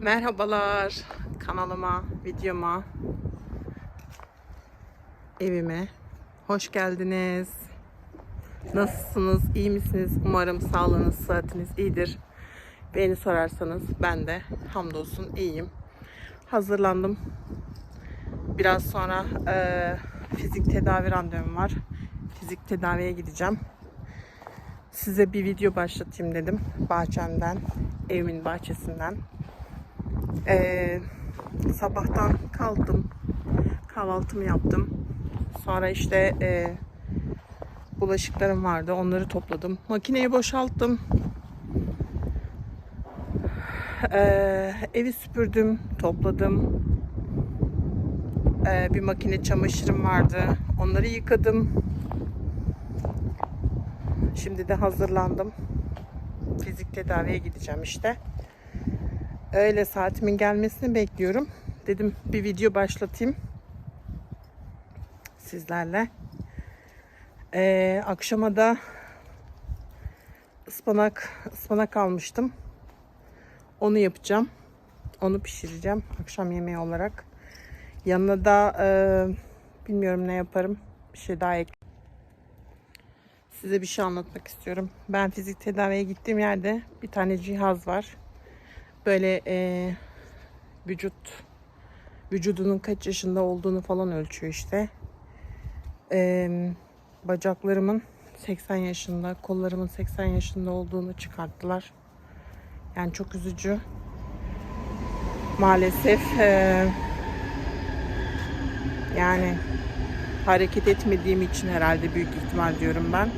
Merhabalar kanalıma, videoma, evime hoş geldiniz. Nasılsınız, iyi misiniz? Umarım sağlığınız, sıhhatiniz iyidir. Beni sorarsanız ben de hamdolsun iyiyim. Hazırlandım. Biraz sonra eee, fizik tedavi randevum var. Fizik tedaviye gideceğim. Size bir video başlatayım dedim. Bahçemden, evimin bahçesinden. Ee, sabahtan kalktım. Kahvaltımı yaptım. Sonra işte e, bulaşıklarım vardı. Onları topladım. Makineyi boşalttım. Ee, evi süpürdüm, topladım. Ee, bir makine çamaşırım vardı. Onları yıkadım. Şimdi de hazırlandım. Fizik tedaviye gideceğim işte. Öyle saatimin gelmesini bekliyorum. Dedim bir video başlatayım. Sizlerle. Ee, akşama da ıspanak, ıspanak almıştım. Onu yapacağım. Onu pişireceğim akşam yemeği olarak. Yanına da e, bilmiyorum ne yaparım. Bir şey daha ek. Size bir şey anlatmak istiyorum. Ben fizik tedaviye gittiğim yerde bir tane cihaz var böyle e, vücut vücudunun kaç yaşında olduğunu falan ölçüyor işte. E, bacaklarımın 80 yaşında, kollarımın 80 yaşında olduğunu çıkarttılar. Yani çok üzücü. Maalesef e, yani hareket etmediğim için herhalde büyük ihtimal diyorum ben.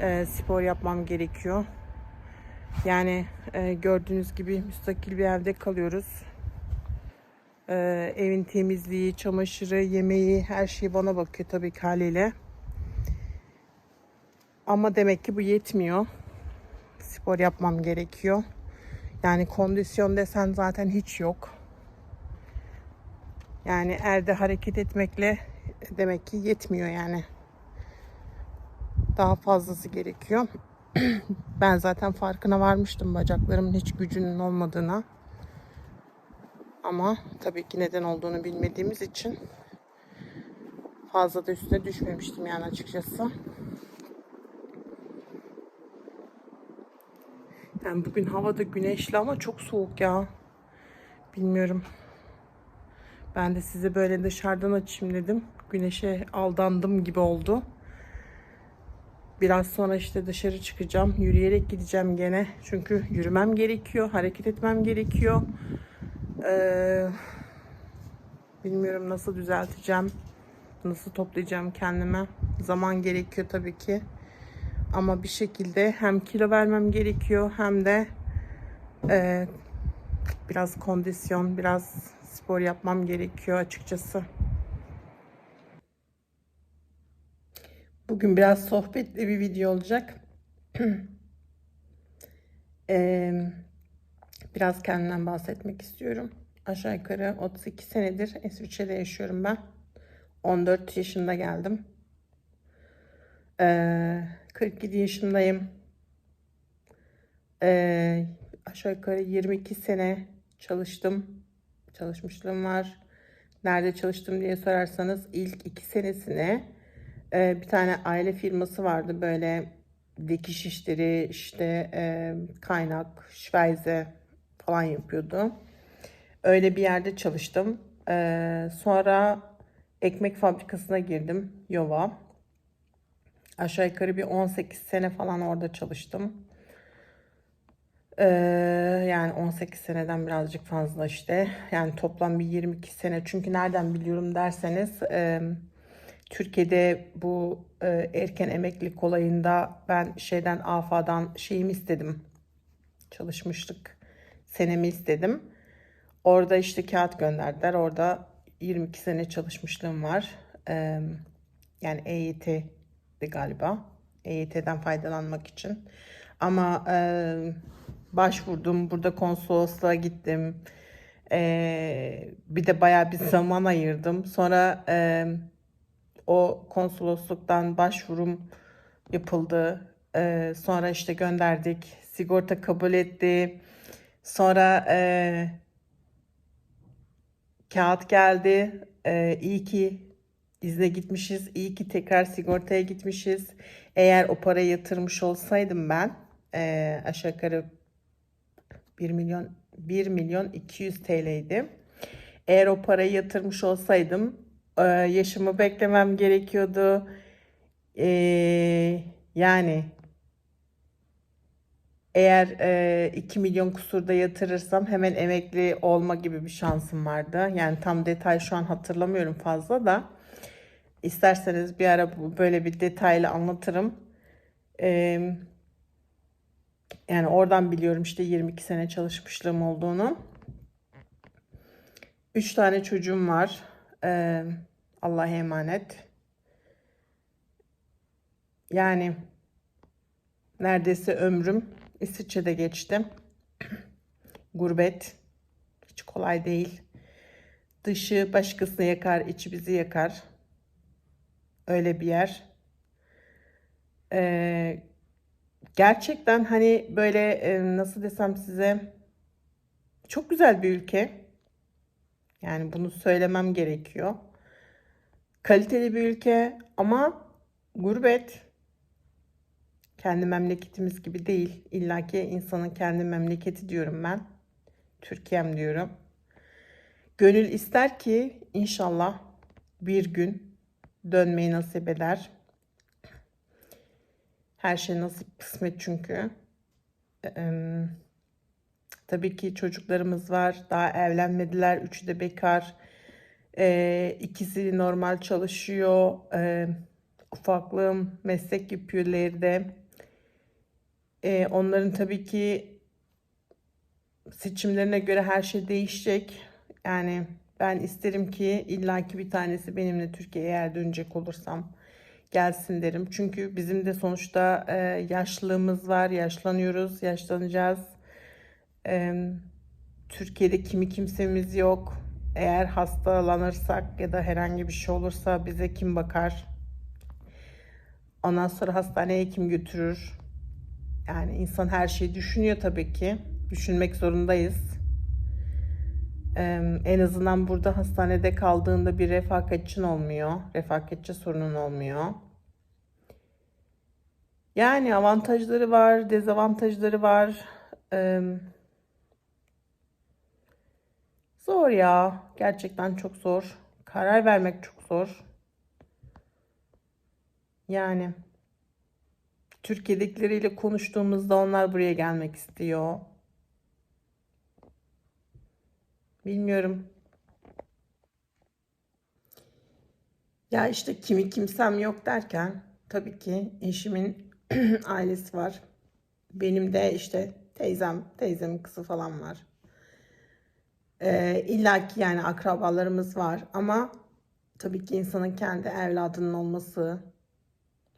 E, spor yapmam gerekiyor. Yani e, gördüğünüz gibi müstakil bir evde kalıyoruz. E, evin temizliği, çamaşırı, yemeği her şey bana bakıyor tabii ki haliyle. Ama demek ki bu yetmiyor. Spor yapmam gerekiyor. Yani kondisyon desen zaten hiç yok. Yani erde hareket etmekle demek ki yetmiyor yani. Daha fazlası gerekiyor. ben zaten farkına varmıştım bacaklarımın hiç gücünün olmadığına. Ama tabii ki neden olduğunu bilmediğimiz için fazla da üstüne düşmemiştim yani açıkçası. Yani bugün havada güneşli ama çok soğuk ya. Bilmiyorum. Ben de size böyle dışarıdan açayım dedim. Güneşe aldandım gibi oldu. Biraz sonra işte dışarı çıkacağım. Yürüyerek gideceğim gene. Çünkü yürümem gerekiyor. Hareket etmem gerekiyor. Ee, bilmiyorum nasıl düzelteceğim. Nasıl toplayacağım kendime. Zaman gerekiyor tabii ki. Ama bir şekilde hem kilo vermem gerekiyor hem de e, biraz kondisyon, biraz spor yapmam gerekiyor açıkçası. Bugün biraz sohbetli bir video olacak. Ee, biraz kendimden bahsetmek istiyorum. Aşağı yukarı 32 senedir İsviçre'de yaşıyorum ben. 14 yaşında geldim. Ee, 47 yaşındayım. Ee, aşağı yukarı 22 sene çalıştım. Çalışmışlığım var. Nerede çalıştım diye sorarsanız ilk iki senesine e, bir tane aile firması vardı böyle dikiş işleri işte e, kaynak, şveyze falan yapıyordu. Öyle bir yerde çalıştım. E, sonra ekmek fabrikasına girdim Yova. Aşağı yukarı bir 18 sene falan orada çalıştım. Ee, yani 18 seneden birazcık fazla işte. Yani toplam bir 22 sene. Çünkü nereden biliyorum derseniz e, Türkiye'de bu e, erken emeklilik olayında ben şeyden AFA'dan şeyimi istedim. Çalışmışlık senemi istedim. Orada işte kağıt gönderdiler. Orada 22 sene çalışmışlığım var. E, yani EYT'di galiba. EYT'den faydalanmak için. Ama e, başvurdum. Burada konsolosluğa gittim. E, bir de bayağı bir zaman ayırdım. Sonra e, o konsolosluktan başvurum yapıldı. E, sonra işte gönderdik. Sigorta kabul etti. Sonra e, kağıt geldi. E, iyi ki izne gitmişiz. İyi ki tekrar sigortaya gitmişiz. Eğer o parayı yatırmış olsaydım ben e, aşağı yukarı 1 milyon 1 milyon 200 TL'ydi. Eğer o parayı yatırmış olsaydım yaşımı beklemem gerekiyordu. E, yani eğer e, 2 milyon kusurda yatırırsam hemen emekli olma gibi bir şansım vardı. Yani tam detay şu an hatırlamıyorum fazla da. İsterseniz bir ara böyle bir detaylı anlatırım. E, yani oradan biliyorum işte 22 sene çalışmışlığım olduğunu. 3 tane çocuğum var. E, Allah'a emanet. Yani neredeyse ömrüm İsviçre'de geçti. Gurbet hiç kolay değil. Dışı başkasını yakar, içi bizi yakar. Öyle bir yer. Ee, gerçekten hani böyle nasıl desem size çok güzel bir ülke. Yani bunu söylemem gerekiyor. Kaliteli bir ülke ama gurbet kendi memleketimiz gibi değil. İlla ki insanın kendi memleketi diyorum ben. Türkiye'm diyorum. Gönül ister ki inşallah bir gün dönmeyi nasip eder. Her şey nasip kısmet çünkü. Eee, tabii ki çocuklarımız var. Daha evlenmediler. Üçü de bekar. Eee ikisi normal çalışıyor. Eee ufaklığım meslek yapıyor ileride. Ee, onların tabii ki seçimlerine göre her şey değişecek. Yani ben isterim ki illaki bir tanesi benimle Türkiye'ye eğer dönecek olursam gelsin derim. Çünkü bizim de sonuçta e, yaşlılığımız var, yaşlanıyoruz, yaşlanacağız. Ee, Türkiye'de kimi kimsemiz yok. Eğer hastalanırsak ya da herhangi bir şey olursa bize kim bakar? Ondan sonra hastaneye kim götürür? Yani insan her şeyi düşünüyor tabii ki. Düşünmek zorundayız. Ee, en azından burada hastanede kaldığında bir refakatçin olmuyor. Refakatçi sorunun olmuyor. Yani avantajları var, dezavantajları var. Ee, zor ya. Gerçekten çok zor. Karar vermek çok zor. Yani Türkiye'dekileriyle konuştuğumuzda onlar buraya gelmek istiyor. Bilmiyorum. Ya işte kimi kimsem yok derken tabii ki eşimin ailesi var. Benim de işte teyzem, teyzemin kızı falan var. Ee, illa ki yani akrabalarımız var ama tabii ki insanın kendi evladının olması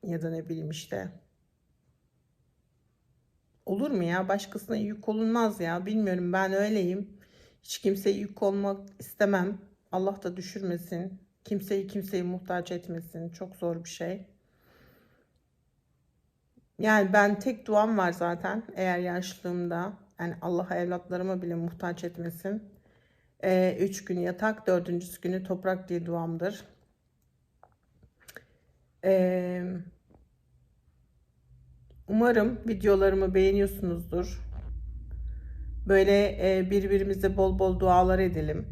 ya da ne bileyim işte Olur mu ya? Başkasına yük olunmaz ya. Bilmiyorum ben öyleyim. Hiç kimseye yük olmak istemem. Allah da düşürmesin. Kimseyi kimseyi muhtaç etmesin. Çok zor bir şey. Yani ben tek duam var zaten. Eğer yaşlılığımda yani Allah evlatlarıma bile muhtaç etmesin. Ee, üç gün yatak, dördüncüsü günü toprak diye duamdır. Eee Umarım videolarımı beğeniyorsunuzdur. Böyle e, birbirimize bol bol dualar edelim.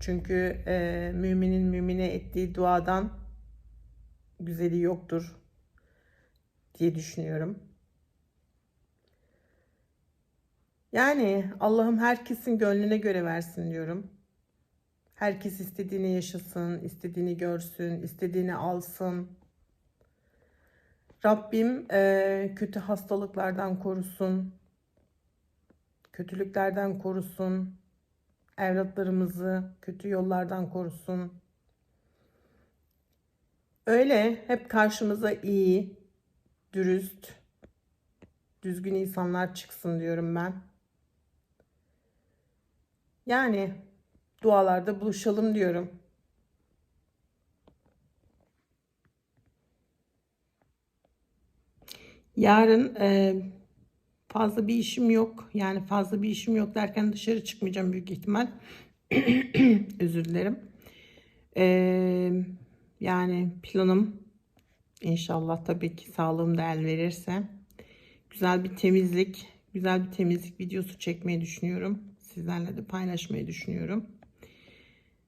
Çünkü e, müminin mümine ettiği duadan güzeli yoktur diye düşünüyorum. Yani Allah'ım herkesin gönlüne göre versin diyorum. Herkes istediğini yaşasın, istediğini görsün, istediğini alsın. Rabbim e, kötü hastalıklardan korusun. Kötülüklerden korusun. Evlatlarımızı kötü yollardan korusun. Öyle hep karşımıza iyi, dürüst, düzgün insanlar çıksın diyorum ben. Yani dualarda buluşalım diyorum. Yarın e, fazla bir işim yok. Yani fazla bir işim yok derken dışarı çıkmayacağım büyük ihtimal. Özür dilerim. Ee, yani planım inşallah tabii ki sağlığım da el verirse güzel bir temizlik, güzel bir temizlik videosu çekmeyi düşünüyorum. Sizlerle de paylaşmayı düşünüyorum.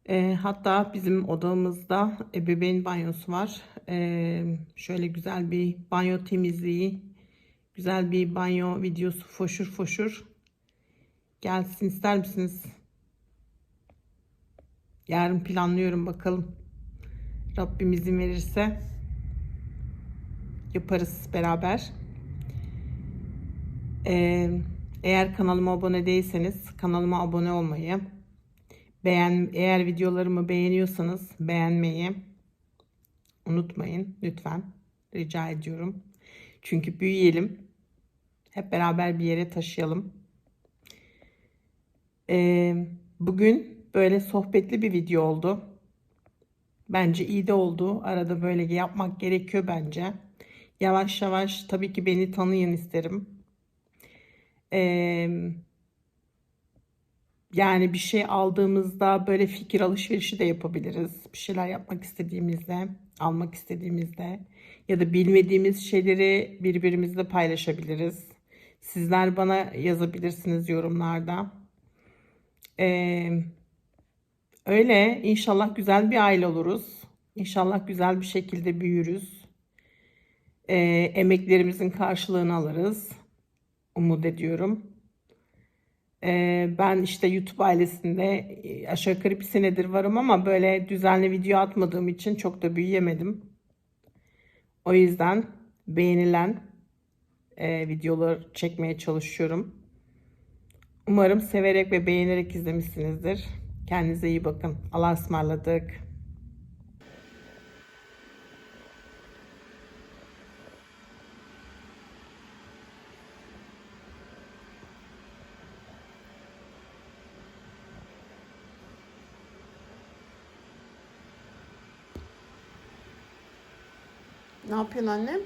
Ee, hatta bizim odamızda ebeveyn banyosu var. Ee, şöyle güzel bir banyo temizliği, güzel bir banyo videosu foşur foşur gelsin ister misiniz? Yarın planlıyorum bakalım. Rabbim izin verirse yaparız beraber. Ee, eğer kanalıma abone değilseniz kanalıma abone olmayı, beğen eğer videolarımı beğeniyorsanız beğenmeyi unutmayın lütfen. Rica ediyorum. Çünkü büyüyelim. Hep beraber bir yere taşıyalım. Ee, bugün böyle sohbetli bir video oldu. Bence iyi de oldu. Arada böyle yapmak gerekiyor bence. Yavaş yavaş tabii ki beni tanıyın isterim. Ee, yani bir şey aldığımızda böyle fikir alışverişi de yapabiliriz. Bir şeyler yapmak istediğimizde, almak istediğimizde ya da bilmediğimiz şeyleri birbirimizle paylaşabiliriz. Sizler bana yazabilirsiniz yorumlarda. Ee, öyle inşallah güzel bir aile oluruz. İnşallah güzel bir şekilde büyürüz. Ee, emeklerimizin karşılığını alırız. Umut ediyorum. Ee, ben işte YouTube ailesinde e, aşağı yukarı bir senedir varım ama böyle düzenli video atmadığım için çok da büyüyemedim. O yüzden beğenilen e, videolar çekmeye çalışıyorum. Umarım severek ve beğenerek izlemişsinizdir. Kendinize iyi bakın. Allah'a ısmarladık. Ne yapıyorsun annem?